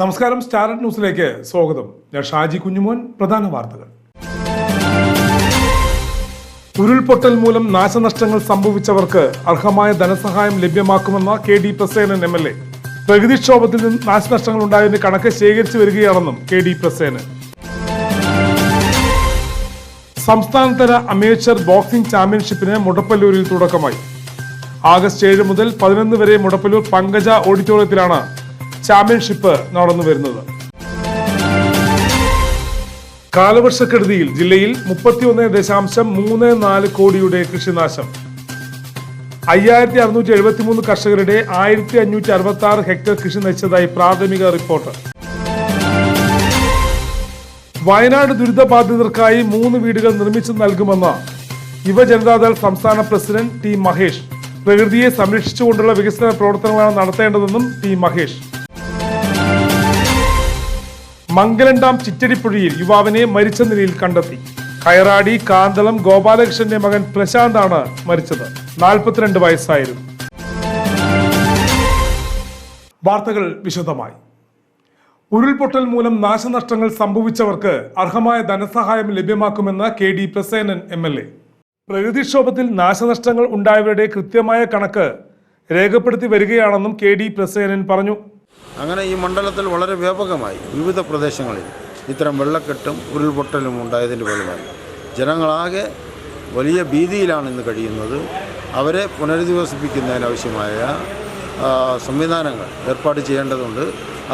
നമസ്കാരം സ്റ്റാർ ന്യൂസിലേക്ക് സ്വാഗതം. ഞാൻ ഷാജി കുഞ്ഞുമോൻ പ്രധാന വാർത്തകൾ. ഉരുൾപൊട്ടൽ മൂലം നാശനഷ്ടങ്ങൾ സംഭവിച്ചവർക്ക് അർഹമായ ധനസഹായം ലഭ്യമാക്കുമെന്ന K D Prasenan M L A. പ്രകൃതിക്ഷോഭത്തിൽ നിന്ന് നാശനഷ്ടങ്ങൾ ഉണ്ടായതിന്റെ കണക്ക് ശേഖരിച്ചു വരികയാണെന്നും കെ ഡി പ്രസേനൻ. സംസ്ഥാനതല അമേച്ചർ ബോക്സിംഗ് ചാമ്പ്യൻഷിപ്പിന് മുടപ്പല്ലൂരിൽ തുടക്കമായി. ആഗസ്റ്റ് ഏഴ് മുതൽ പതിനൊന്ന് വരെ മുടപ്പല്ലൂർ പങ്കജ ഓഡിറ്റോറിയത്തിലാണ് ചാമ്പ്യൻഷിപ്പ് നടന്നു വരുന്നത്. കാലവർഷക്കെടുതിയിൽ ജില്ലയിൽ മുപ്പത്തിയൊന്ന് ദശാംശം മൂന്ന് നാല് കോടിയുടെ കൃഷിനാശം. അയ്യായിരത്തി അറുന്നൂറ്റി എഴുപത്തി മൂന്ന് കർഷകരുടെ ആയിരത്തി അഞ്ഞൂറ്റി അറുപത്തി ആറ് ഹെക്ടർ കൃഷി നശിച്ചതായി പ്രാഥമിക റിപ്പോർട്ട്. വയനാട് ദുരിതബാധിതർക്കായി മൂന്ന് വീടുകൾ നിർമ്മിച്ചു നൽകുമെന്ന് യുവജനതാദൾ സംസ്ഥാന പ്രസിഡന്റ് ടി മഹേഷ്. പ്രകൃതിയെ സംരക്ഷിച്ചുകൊണ്ടുള്ള വികസന പ്രവർത്തനങ്ങളാണ് നടത്തേണ്ടതെന്നും ടി മഹേഷ്. മംഗലം ചിറ്റടിപ്പുഴയിൽ യുവാവിനെ മരിച്ച നിലയിൽ കണ്ടെത്തി. കയറാടി കാന്തളം ഗോപാലകൃഷ്ണന്റെ മകൻ പ്രശാന്ത് ആണ് മരിച്ചത്. നാൽപ്പത്തിരണ്ട് വയസ്സായിരുന്നു. വാർത്തകൾ വിശദമായി. ഉരുൾപൊട്ടൽ മൂലം നാശനഷ്ടങ്ങൾ സംഭവിച്ചവർക്ക് അർഹമായ ധനസഹായം ലഭ്യമാക്കുമെന്ന് K D Prasenan M L A. പ്രകൃതിക്ഷോഭത്തിൽ നാശനഷ്ടങ്ങൾ ഉണ്ടായവരുടെ കൃത്യമായ കണക്ക് രേഖപ്പെടുത്തി വരികയാണെന്നും കെ ഡി പ്രസേനൻ പറഞ്ഞു. അങ്ങനെ ഈ മണ്ഡലത്തിൽ വളരെ വ്യാപകമായി വിവിധ പ്രദേശങ്ങളിൽ ഇത്തരം വെള്ളക്കെട്ടും ഉരുൾപൊട്ടലും ഉണ്ടായതിന്റെ ഫലമായി. ജനങ്ങളാകെ വലിയ ഭീതിയിലാണ് ഇന്ന് കഴിയുന്നത്. അവരെ പുനരധിവസിപ്പിക്കുന്നതിനാവശ്യമായ സംവിധാനങ്ങൾ ഏർപ്പാട് ചെയ്യേണ്ടതുണ്ട്.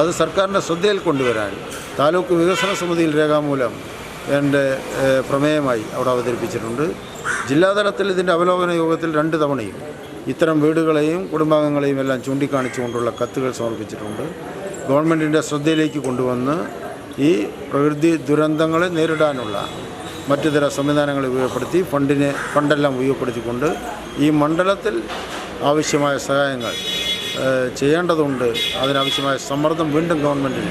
അത് സർക്കാരിന്റെ ശ്രദ്ധയിൽ കൊണ്ടുവരാൻ താലൂക്ക് വികസന സമിതിയിൽ രേഖാമൂലം എന്റെ പ്രമേയമായി അവിടെ അവതരിപ്പിച്ചിട്ടുണ്ട്. ജില്ലാതലത്തിൽ ഇതിന്റെ അവലോകന യോഗത്തിൽ രണ്ട് തവണയും ഇത്തരം വീടുകളെയും കുടുംബാംഗങ്ങളെയും എല്ലാം ചൂണ്ടിക്കാണിച്ചുകൊണ്ടുള്ള കത്തുകൾ സമർപ്പിച്ചിട്ടുണ്ട്. ഗവൺമെന്റിന്റെ ശ്രദ്ധയിലേക്ക് കൊണ്ടുവന്ന് ഈ പ്രകൃതി ദുരന്തങ്ങളെ നേരിടാനുള്ള മറ്റു തര സംവിധാനങ്ങൾ ഉപയോഗപ്പെടുത്തി ഫണ്ടിനെ ഫണ്ടെല്ലാം ഉപയോഗപ്പെടുത്തിക്കൊണ്ട് ഈ മണ്ഡലത്തിൽ ആവശ്യമായ സഹായങ്ങൾ ചെയ്യേണ്ടതുണ്ട്. അതിനാവശ്യമായ സമ്മർദ്ദം വീണ്ടും ഗവൺമെന്റിൽ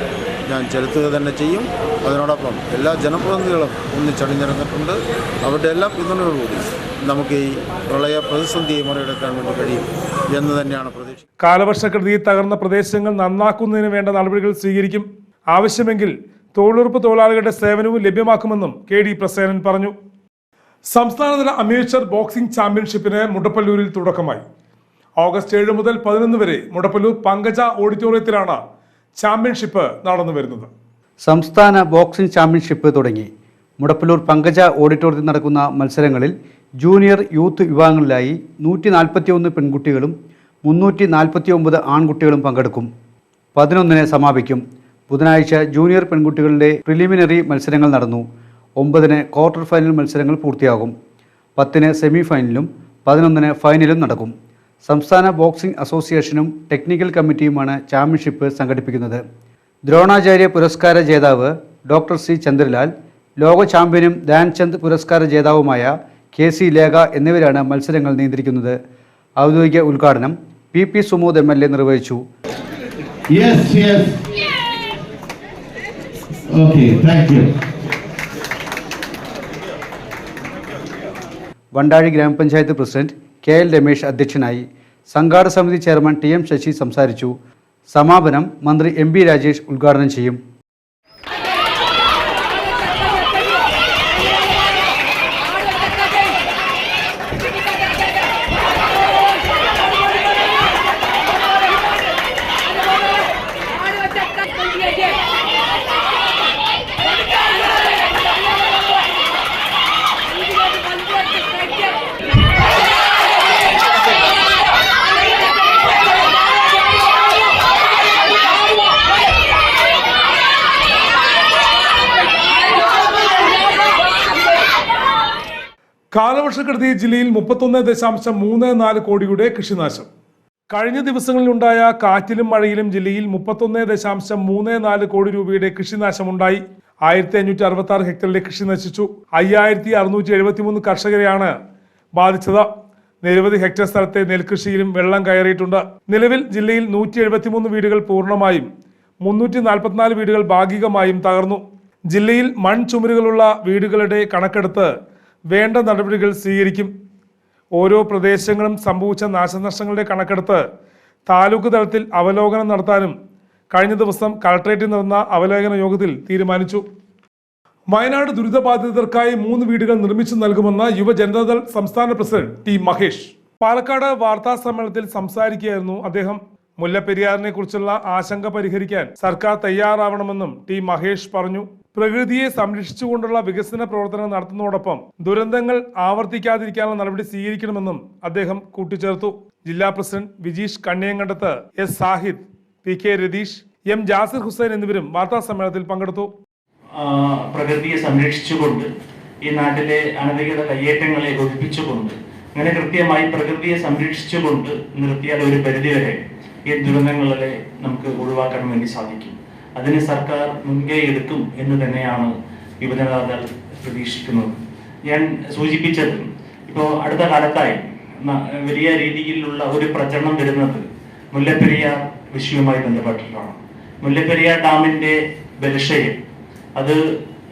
ഞാൻ ചെലുത്തുക തന്നെ ചെയ്യും. അതിനോടൊപ്പം എല്ലാ ജനപ്രതിനിധികളും ഒന്നിച്ചണിഞ്ഞിരുന്നിട്ടുണ്ട് അവരുടെ എല്ലാം പിന്തുണയോടുകൂടി നമുക്ക് ഈ പ്രളയ പ്രതിസന്ധിയെ മറികടക്കാൻ വേണ്ടി കഴിയും എന്ന് തന്നെയാണ് പ്രതീക്ഷ കാലവർഷക്കെടുതിയിൽ തകർന്ന പ്രദേശങ്ങൾ നന്നാക്കുന്നതിന് വേണ്ട നടപടികൾ സ്വീകരിക്കും. ആവശ്യമെങ്കിൽ തൊഴിലുറപ്പ് തൊഴിലാളികളുടെ സേവനവും ലഭ്യമാക്കുമെന്നും കെ ഡി പ്രസേനൻ പറഞ്ഞു. സംസ്ഥാനതല അമേച്ചർ ബോക്സിംഗ് ചാമ്പ്യൻഷിപ്പിന് മുടപ്പല്ലൂരിൽ തുടക്കമായി. ഓഗസ്റ്റ് ഏഴ് മുതൽ പതിനൊന്ന് വരെ മുടപ്പല്ലൂർ പങ്കജ ഓഡിറ്റോറിയത്തിലാണ് ചാമ്പ്യൻഷിപ്പ് നടന്നു വരുന്നത്. സംസ്ഥാന ബോക്സിംഗ് ചാമ്പ്യൻഷിപ്പ് തുടങ്ങി. മുടപ്പല്ലൂർ പങ്കജ ഓഡിറ്റോറിയത്തിൽ നടക്കുന്ന മത്സരങ്ങളിൽ ജൂനിയർ യൂത്ത് വിഭാഗങ്ങളിലായി നൂറ്റി നാൽപ്പത്തിയൊന്ന് പെൺകുട്ടികളും മുന്നൂറ്റി നാൽപ്പത്തി ഒമ്പത് ആൺകുട്ടികളും പങ്കെടുക്കും. പതിനൊന്നിന് സമാപിക്കും. ബുധനാഴ്ച ജൂനിയർ പെൺകുട്ടികളുടെ പ്രിലിമിനറി മത്സരങ്ങൾ നടന്നു. ഒമ്പതിന് ക്വാർട്ടർ ഫൈനൽ മത്സരങ്ങൾ പൂർത്തിയാകും. പത്തിന് സെമി ഫൈനലും പതിനൊന്നിന് ഫൈനലും നടക്കും. സംസ്ഥാന ബോക്സിംഗ് അസോസിയേഷനും ടെക്നിക്കൽ കമ്മിറ്റിയുമാണ് ചാമ്പ്യൻഷിപ്പ് സംഘടിപ്പിക്കുന്നത്. ദ്രോണാചാര്യ പുരസ്കാര ജേതാവ് ഡോക്ടർ സി ചന്ദ്രലാൽ ലോക ചാമ്പ്യനും ധ്യാൻചന്ദ് പുരസ്കാര ജേതാവുമായ കെ സി ലേഖ എന്നിവരാണ് മത്സരങ്ങൾ നിയന്ത്രിക്കുന്നത്. ഔദ്യോഗിക ഉദ്ഘാടനം P P Sumod M L A നിർവഹിച്ചു. വണ്ടാഴി ഗ്രാമപഞ്ചായത്ത് പ്രസിഡന്റ് കെ എൽ രമേശ് അധ്യക്ഷനായി സംഘാടക സമിതി ചെയർമാൻ ടി എം ശശി സംസാരിച്ചു. സമാപനം മന്ത്രി എം ബി രാജേഷ് ഉദ്ഘാടനം ചെയ്യും. കാലവർഷക്കെടുതി ജില്ലയിൽ മുപ്പത്തൊന്ന് ദശാംശം മൂന്ന് നാല് കോടിയുടെ കൃഷിനാശം. കഴിഞ്ഞ ദിവസങ്ങളിലുണ്ടായ കാറ്റിലും മഴയിലും ജില്ലയിൽ മുപ്പത്തൊന്ന് ദശാംശം മൂന്ന് നാല് കോടി രൂപയുടെ കൃഷിനാശമുണ്ടായി. ആയിരത്തി അഞ്ഞൂറ്റി അറുപത്തി ആറ് ഹെക്ടറിലെ കൃഷി നശിച്ചു. അയ്യായിരത്തി അറുന്നൂറ്റി എഴുപത്തി മൂന്ന് കർഷകരെയാണ് ബാധിച്ചത്. നിരവധി ഹെക്ടർ സ്ഥലത്തെ നെൽകൃഷിയിലും വെള്ളം കയറിയിട്ടുണ്ട്. നിലവിൽ ജില്ലയിൽ നൂറ്റി എഴുപത്തിമൂന്ന് വീടുകൾ പൂർണമായും മുന്നൂറ്റി നാൽപ്പത്തിനാല് വീടുകൾ ഭാഗികമായും തകർന്നു. ജില്ലയിൽ മൺ ചുമരുകളുള്ള വീടുകളുടെ കണക്കെടുത്ത് വേണ്ട നടപടികൾ സ്വീകരിക്കും. ഓരോ പ്രദേശങ്ങളും സംഭവിച്ച നാശനഷ്ടങ്ങളുടെ കണക്കെടുത്ത് താലൂക്ക് തലത്തിൽ അവലോകനം നടത്താനും കഴിഞ്ഞ ദിവസം കളക്ടറേറ്റിൽ നടന്ന അവലോകന യോഗത്തിൽ തീരുമാനിച്ചു. വയനാട് ദുരിതബാധിതർക്കായി മൂന്ന് വീടുകൾ നിർമ്മിച്ചു നൽകുമെന്ന് യുവജനതാദൾ സംസ്ഥാന പ്രസിഡന്റ് ടി മഹേഷ്. പാലക്കാട് വാർത്താ സമ്മേളനത്തിൽ സംസാരിക്കുകയായിരുന്നു അദ്ദേഹം. മുല്ലപ്പെരിയാറിനെ കുറിച്ചുള്ള ആശങ്ക പരിഹരിക്കാൻ സർക്കാർ തയ്യാറാവണമെന്നും ടി മഹേഷ് പറഞ്ഞു. പ്രകൃതിയെ സംരക്ഷിച്ചുകൊണ്ടുള്ള വികസന പ്രവർത്തനങ്ങൾ നടത്തുന്നതോടൊപ്പം ദുരന്തങ്ങൾ ആവർത്തിക്കാതിരിക്കാനുള്ള നടപടി സ്വീകരിക്കണമെന്നും അദ്ദേഹം കൂട്ടിച്ചേർത്തു. ജില്ലാ president Vijeesh Kanniyankandath S Sahid P K Ratheesh M Jasir Hussain എന്നിവരും വാർത്താ സമ്മേളനത്തിൽ പങ്കെടുത്തു. പ്രകൃതിയെ സംരക്ഷിച്ചുകൊണ്ട് ഈ നാട്ടിലെ അനധികൃത കയ്യേറ്റങ്ങളെ ഒഴിപ്പിച്ചുകൊണ്ട് അങ്ങനെ കൃത്യമായി പ്രകൃതിയെ സംരക്ഷിച്ചുകൊണ്ട് നിർത്തിയാൽ ഒരു പരിധിവരെ ഈ ദുരന്തങ്ങളെ നമുക്ക് ഒഴിവാക്കാൻ വേണ്ടി സാധിക്കും. അതിന് സർക്കാർ മുൻകൈ എടുക്കും എന്ന് തന്നെയാണ് യുവജനതാദൾ പ്രതീക്ഷിക്കുന്നത്. ഞാൻ സൂചിപ്പിച്ചത് ഇപ്പോൾ അടുത്ത കാലത്തായി വലിയ രീതിയിലുള്ള ഒരു പ്രചരണം വരുന്നത് മുല്ലപ്പെരിയാർ വിഷയവുമായി ബന്ധപ്പെട്ടിട്ടാണ്. മുല്ലപ്പെരിയാർ ഡാമിന്റെ ബലക്ഷയം അത്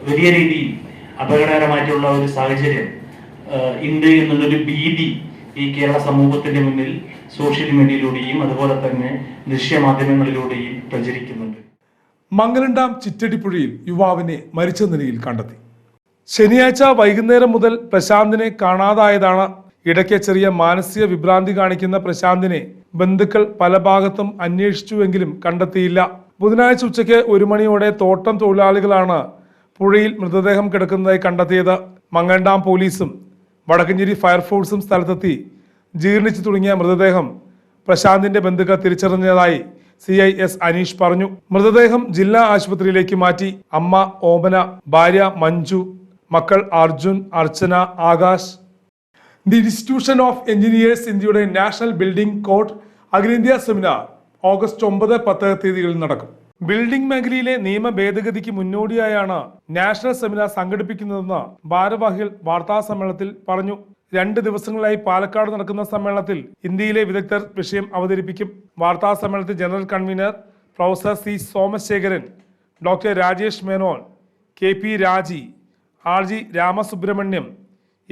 വലിയ രീതിയിൽ അപകടകരമായിട്ടുള്ള ഒരു സാഹചര്യം ഉണ്ട് എന്നുള്ളൊരു ഭീതി ഈ കേരള സമൂഹത്തിന്റെ മുന്നിൽ സോഷ്യൽ മീഡിയയിലൂടെയും അതുപോലെ തന്നെ ദൃശ്യമാധ്യമങ്ങളിലൂടെയും പ്രചരിക്കുന്നുണ്ട്. മംഗലം ചിറ്റടിപ്പുഴയിൽ യുവാവിനെ മരിച്ച നിലയിൽ കണ്ടെത്തി. ശനിയാഴ്ച വൈകുന്നേരം മുതൽ പ്രശാന്തിനെ കാണാതായതാണ് ഇടയ്ക്ക് ചെറിയ മാനസിക വിഭ്രാന്തി കാണിക്കുന്ന പ്രശാന്തിനെ ബന്ധുക്കൾ പല ഭാഗത്തും അന്വേഷിച്ചുവെങ്കിലും കണ്ടെത്തിയില്ല. ബുധനാഴ്ച ഉച്ചയ്ക്ക് ഒരു മണിയോടെ തോട്ടം തൊഴിലാളികളാണ് പുഴയിൽ മൃതദേഹം കിടക്കുന്നതായി കണ്ടെത്തിയത്. മങ്ങണ്ടാം പോലീസും വടക്കഞ്ചേരി ഫയർഫോഴ്സും സ്ഥലത്തെത്തി ജീർണിച്ചു തുടങ്ങിയ മൃതദേഹം പ്രശാന്തിന്റെ ബന്ധുക്കൾ തിരിച്ചറിഞ്ഞതായി സി ഐ എസ് അനീഷ് പറഞ്ഞു. മൃതദേഹം ജില്ലാ ആശുപത്രിയിലേക്ക് മാറ്റി. അമ്മ ഓമന ഭാര്യ മഞ്ജു മക്കൾ Arjun Archana Akash. The institution of engineers ഇന്ത്യയുടെ നാഷണൽ ബിൽഡിംഗ് കോഡ് അഖിലേന്ത്യാ സെമിനാർ ഓഗസ്റ്റ് ഒമ്പത് പത്ത് തീയതികളിൽ നടക്കും. ബിൽഡിംഗ് മേഖലയിലെ നിയമ ഭേദഗതിക്ക് മുന്നോടിയായാണ് നാഷണൽ സെമിനാർ സംഘടിപ്പിക്കുന്നതെന്ന് ഭാരവാഹികൾ വാർത്താ സമ്മേളനത്തിൽ പറഞ്ഞു. രണ്ട് ദിവസങ്ങളായി പാലക്കാട് നടക്കുന്ന സമ്മേളനത്തിൽ ഇന്ത്യയിലെ വിദഗ്ധർ വിഷയം അവതരിപ്പിക്കും. വാർത്താ സമ്മേളനത്തിൽ general convener professor C Somasekharan doctor Rajesh Menon K P Raji R G Ramasubramaniam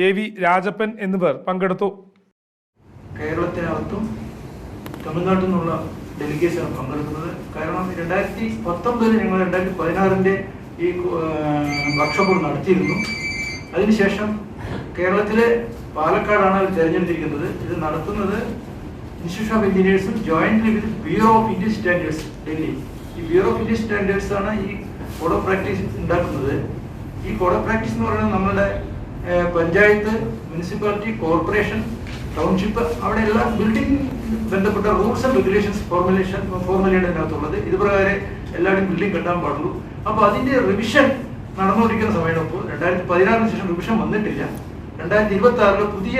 A V Rajappan എന്നിവർ പങ്കെടുത്തു. കേരളത്തിനകത്തും തമിഴ്നാട്ടിൽ നിന്നുള്ള ഡെലിഗേഷനാണ് പങ്കെടുക്കുന്നത്. കാരണം രണ്ടായിരത്തി പത്തൊമ്പതിൽ ഞങ്ങൾ രണ്ടായിരത്തി പതിനാറിന്റെ ഈ വർക്ക്ഷോപ്പ് നടത്തിയിരുന്നു. അതിനുശേഷം കേരളത്തിലെ പാലക്കാടാണ് തിരഞ്ഞെടുത്തിരിക്കുന്നത്. ഇത് നടത്തുന്നത് institution of എഞ്ചിനീയേഴ്സും jointly with bureau of Indian standards Delhi ഈ ബ്യൂറോ ഓഫ് ഇന്ത്യൻ സ്റ്റാൻഡേർഡ്സ് ആണ് ഈ കോഡ് ഓഫ് പ്രാക്ടീസ് ഉണ്ടാക്കുന്നത്. ഈ കോഡ് ഓഫ് പ്രാക്ടീസ് എന്ന് പറയുന്നത് നമ്മളുടെ പഞ്ചായത്ത് മുനിസിപ്പാലിറ്റി കോർപ്പറേഷൻ ടൗൺഷിപ്പ് അവിടെ എല്ലാ ബിൽഡിംഗ് ബന്ധപ്പെട്ട റൂൾസ് ആൻഡ് റെഗുലേഷൻസ് ഫോർമുലേഷൻ ഫോർമുലയുടെ അതിനകത്തുള്ളത് ഇത് പ്രകാരം എല്ലാവരും ബിൽഡിംഗ് കെട്ടാൻ പാടുള്ളൂ. അപ്പോൾ അതിന്റെ റിവിഷൻ നടന്നുകൊണ്ടിരിക്കുന്ന സമയമാണ് ഇപ്പോൾ രണ്ടായിരത്തി പതിനാറിന് ശേഷം റിവിഷൻ വന്നിട്ടില്ല. രണ്ടായിരത്തി ഇരുപത്തി ആറിൽ പുതിയ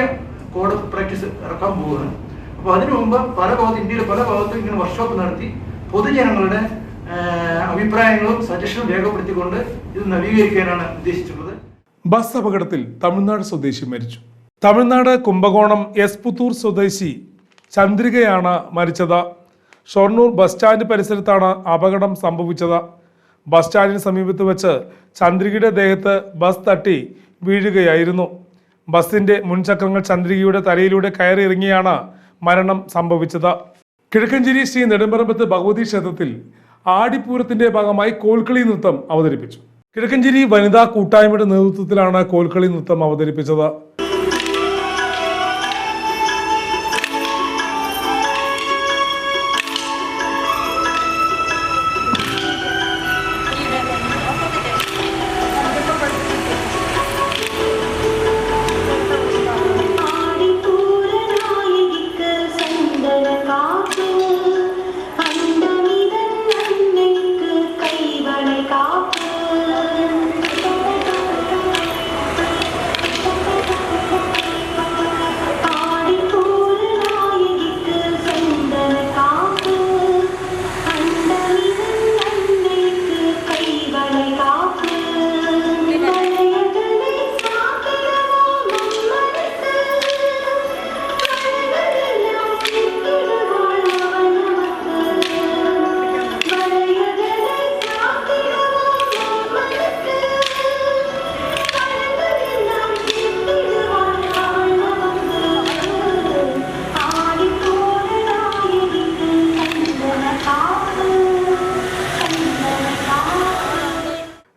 കോഡ് ഓഫ് പ്രാക്ടീസ് ഇറക്കാൻ പോവുകയാണ്. അപ്പോൾ അതിനു മുമ്പ് പല ഭാഗത്ത് ഇന്ത്യയിലെ പല ഭാഗത്തും ഇങ്ങനെ വർക്ക്ഷോപ്പ് നടത്തി പൊതുജനങ്ങളുടെ അഭിപ്രായങ്ങളും സജഷനും രേഖപ്പെടുത്തിക്കൊണ്ട് ഇത് നവീകരിക്കാനാണ് ഉദ്ദേശിച്ചിട്ടുള്ളത്. ബസ് അപകടത്തിൽ തമിഴ്നാട് സ്വദേശി മരിച്ചു. തമിഴ്നാട് കുംഭകോണം എസ് പുത്തൂർ സ്വദേശി ചന്ദ്രികയാണ് മരിച്ചത്. ഷൊർണൂർ ബസ് സ്റ്റാൻഡ് പരിസരത്താണ് അപകടം സംഭവിച്ചത്. ബസ് സ്റ്റാൻഡിന് സമീപത്ത് വെച്ച് ചന്ദ്രികയുടെ ദേഹത്ത് ബസ് തട്ടി വീഴുകയായിരുന്നു. ബസിന്റെ മുൻചക്രങ്ങൾ ചന്ദ്രികയുടെ തലയിലൂടെ കയറി ഇറങ്ങിയാണ് മരണം സംഭവിച്ചത്. കിഴക്കഞ്ചേരി ശ്രീ നെടുമ്പറമ്പത്ത് ഭഗവതി ക്ഷേത്രത്തിൽ ആടിപ്പൂരത്തിന്റെ ഭാഗമായി കോൽക്കളി നൃത്തം അവതരിപ്പിച്ചു. കിഴക്കഞ്ചേരി വനിതാ കൂട്ടായ്മയുടെ നേതൃത്വത്തിലാണ് കോൽക്കളി നൃത്തം അവതരിപ്പിച്ചത്.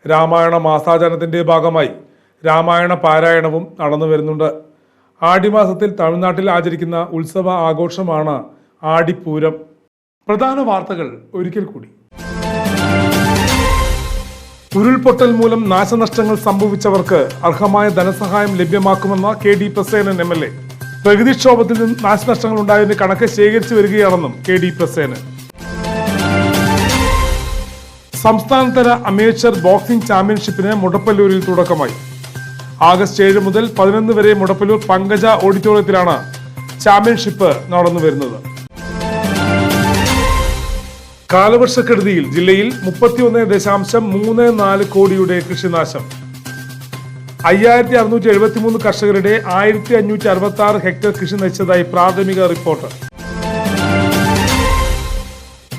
രാമായണ മാസാചരണത്തിന്റെ ഭാഗമായി രാമായണ പാരായണവും നടന്നു വരുന്നുണ്ട്. ആടിമാസത്തിൽ തമിഴ്നാട്ടിൽ ആചരിക്കുന്ന ഉത്സവ ആഘോഷമാണ് ആടിപ്പൂരം. പ്രധാന വാർത്തകൾ ഒരിക്കൽ കൂടി. ഉരുൾപൊട്ടൽ മൂലം നാശനഷ്ടങ്ങൾ സംഭവിച്ചവർക്ക് അർഹമായ ധനസഹായം ലഭ്യമാക്കുമെന്ന K D Prasenan M L A. പ്രകൃതിക്ഷോഭത്തിൽ നിന്ന് നാശനഷ്ടങ്ങൾ ഉണ്ടായതിന്റെ കണക്ക് ശേഖരിച്ചു വരികയാണെന്നും കെ ഡി പ്രസേനൻ. സംസ്ഥാനതല അമേച്ചർ ബോക്സിംഗ് ചാമ്പ്യൻഷിപ്പിന് മുടപ്പല്ലൂരിൽ തുടക്കമായി. ആഗസ്റ്റ് ഏഴ് മുതൽ പതിനൊന്ന് വരെ മുടപ്പല്ലൂർ പങ്കജ ഓഡിറ്റോറിയത്തിലാണ് ചാമ്പ്യൻഷിപ്പ് നടന്നു വരുന്നത് കാലവർഷക്കെടുതിയിൽ ജില്ലയിൽ മുപ്പത്തിയൊന്ന് ദശാംശം മൂന്ന് നാല് കോടിയുടെ കൃഷിനാശം. അയ്യായിരത്തി അറുന്നൂറ്റി എഴുപത്തി മൂന്ന് കർഷകരുടെ ആയിരത്തി അഞ്ഞൂറ്റി അറുപത്തി ആറ് ഹെക്ടർ കൃഷി നശിച്ചതായി പ്രാഥമിക റിപ്പോർട്ട്.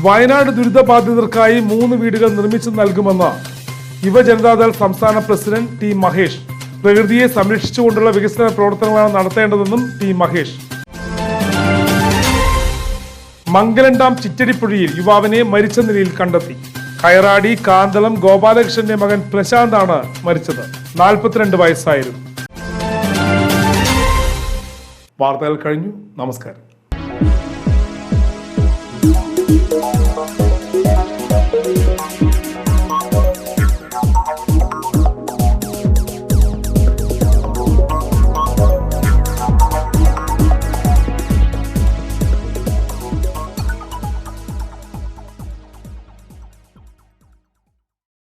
വയനാട് ദുരിതബാധിതർക്കായി മൂന്ന് വീടുകൾ നിർമ്മിച്ചു നൽകുമെന്ന് യുവജനതാദൾ സംസ്ഥാന പ്രസിഡന്റ് ടി മഹേഷ്. പ്രകൃതിയെ സംരക്ഷിച്ചുകൊണ്ടുള്ള വികസന പ്രവർത്തനങ്ങളാണ് നടത്തേണ്ടതെന്നും ടി മഹേഷ്. മംഗലം ഡാം ചിറ്റടിപ്പുഴയിൽ യുവാവിനെ മരിച്ച നിലയിൽ കണ്ടെത്തി. കയറാടി കാന്തളം ഗോപാലകൃഷ്ണന്റെ മകൻ പ്രശാന്ത് ആണ് മരിച്ചത്. നാൽപ്പത്തിരണ്ട് വയസ്സായിരുന്നു. വാർത്തകൾ കഴിഞ്ഞു. നമസ്കാരം.